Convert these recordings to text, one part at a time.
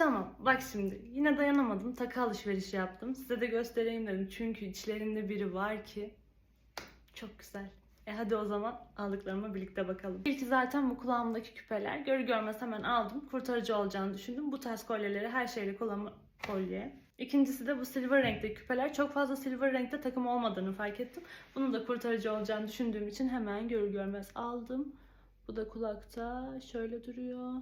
Tamam bak şimdi yine dayanamadım takı alışverişi yaptım. Size de göstereyim dedim çünkü içlerinde biri var ki çok güzel. E hadi o zaman aldıklarıma birlikte bakalım. İlki zaten bu kulağımdaki küpeler. Görü görmez hemen aldım. Kurtarıcı olacağını düşündüm. Bu tarz kolyeleri her şeyle kullanma kolye. İkincisi de bu silver renkteki küpeler. Çok fazla silver renkte takım olmadığını fark ettim. Bunun da kurtarıcı olacağını düşündüğüm için hemen görür görmez aldım. Bu da kulakta şöyle duruyor.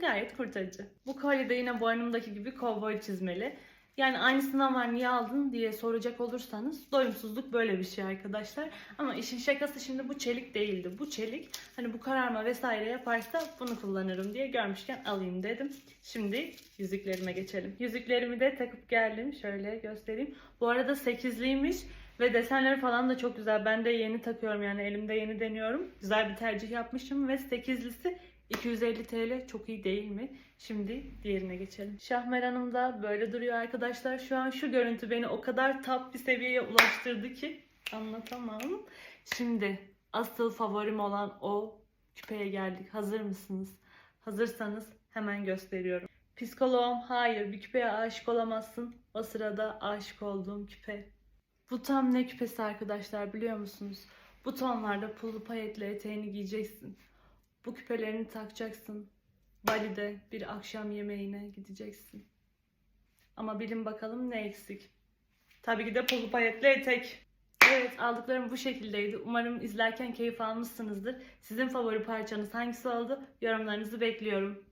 Gayet kurtarıcı. Bu kolye de yine boynumdaki gibi kovboy çizmeli. Yani aynısından var niye aldın diye soracak olursanız doyumsuzluk böyle bir şey arkadaşlar. Ama işin şakası şimdi bu çelik değildi. Bu çelik hani bu kararma vesaire yaparsa bunu kullanırım diye görmüşken alayım dedim. Şimdi yüzüklerime geçelim. Yüzüklerimi de takıp geldim. Şöyle göstereyim. Bu arada sekizliymiş ve desenleri falan da çok güzel. Ben de yeni takıyorum yani elimde yeni deniyorum. Güzel bir tercih yapmışım ve sekizlisi 250 TL çok iyi değil mi? Şimdi diğerine geçelim. Şahmer Hanım da böyle duruyor arkadaşlar. Şu an şu görüntü beni o kadar top bir seviyeye ulaştırdı ki anlatamam. Şimdi asıl favorim olan o küpeye geldik. Hazır mısınız? Hazırsanız hemen gösteriyorum. Psikoloğum hayır bir küpeye aşık olamazsın. O sırada aşık olduğum küpe. Bu tam ne küpesi arkadaşlar biliyor musunuz? Bu tonlarda pullu payetli eteğini giyeceksin. Bu küpelerini takacaksın. Bali'de bir akşam yemeğine gideceksin. Ama bilin bakalım ne eksik. Tabii ki de pulu payetli etek. Evet aldıklarım bu şekildeydi. Umarım izlerken keyif almışsınızdır. Sizin favori parçanız hangisi oldu? Yorumlarınızı bekliyorum.